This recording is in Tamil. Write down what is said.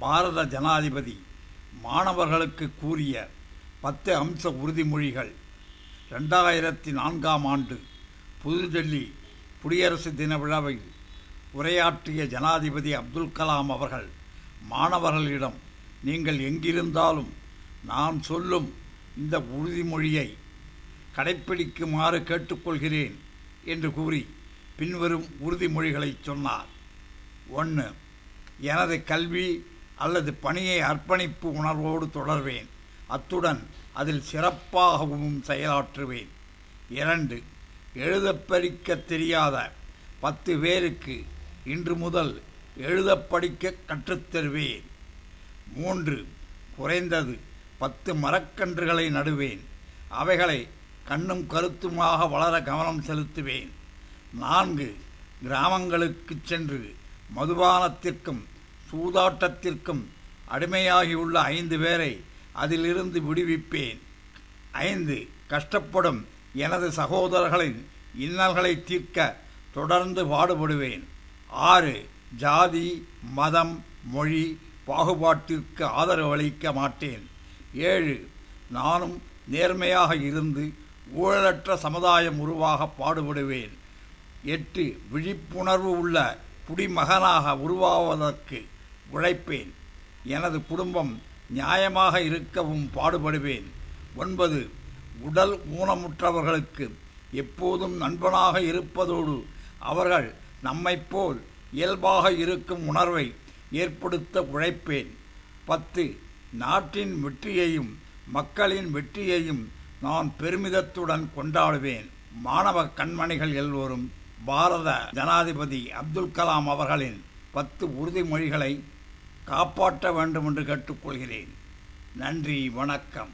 பாரத ஜனாதிபதி மாணவர்களுக்கு கூறிய பத்து அம்ச உறுதிமொழிகள் ரெண்டாயிரத்தி நான்காம் ஆண்டு புதுடெல்லி குடியரசு தின விழாவில் உரையாற்றிய ஜனாதிபதி அப்துல் கலாம் அவர்கள் மாணவர்களிடம் நீங்கள் எங்கிருந்தாலும் நான் சொல்லும் இந்த உறுதிமொழியை கடைப்பிடிக்குமாறு கேட்டுக்கொள்கிறேன் என்று கூறி பின்வரும் உறுதிமொழிகளை சொன்னார். ஒன்று எனது கல்வி அல்லது பணியை அர்ப்பணிப்பு உணர்வோடு தொடர்வேன். அத்துடன் அதில் சிறப்பாகவும் செயலாற்றுவேன். இரண்டு எழுதப்படிக்க தெரியாத பத்து பேருக்கு இன்று முதல் எழுதப் படிக்க கற்றுத்தருவேன் மூன்று குறைந்தது பத்து மரக்கன்றுகளை நடுவேன். அவைகளை கண்ணும் கருத்துமாக வளர கவனம் செலுத்துவேன். நான்கு கிராமங்களுக்கு சென்று மதுபானத்திற்கும் சூதாட்டத்திற்கும் அடிமையாகியுள்ள ஐந்து பேரை அதிலிருந்து விடுவிப்பேன். ஐந்து கஷ்டப்படும் எனது சகோதரர்களின் இன்னல்களை தீர்க்க தொடர்ந்து பாடுபடுவேன். ஆறு ஜாதி மதம் மொழி பாகுபாட்டிற்கு ஆதரவு அளிக்க மாட்டேன். ஏழு நானும் நேர்மையாக இருந்து ஊழலற்ற சமுதாயம் உருவாக பாடுபடுவேன். எட்டு விழிப்புணர்வு உள்ள குடிமகனாக உருவாவதற்கு உழைப்பேன். எனது குடும்பம் நியாயமாக இருக்கவும் பாடுபடுவேன். ஒன்பது உடல் ஊனமுற்றவர்களுக்கு எப்போதும் நண்பனாக இருப்பதோடு அவர்கள் நம்மைப் போல் இயல்பாக இருக்கும் உணர்வை ஏற்படுத்த உழைப்பேன். பத்து நாட்டின் வெற்றியையும் மக்களின் வெற்றியையும் நான் பெருமிதத்துடன் கொண்டாடுவேன். மாணவ கண்மணிகள் எல்லோரும் பாரத ஜனாதிபதி அப்துல் கலாம் அவர்களின் பத்து உறுதிமொழிகளை காப்பாற்ற வேண்டும் என்று கேட்டுக்கொள்கிறேன். நன்றி வணக்கம்.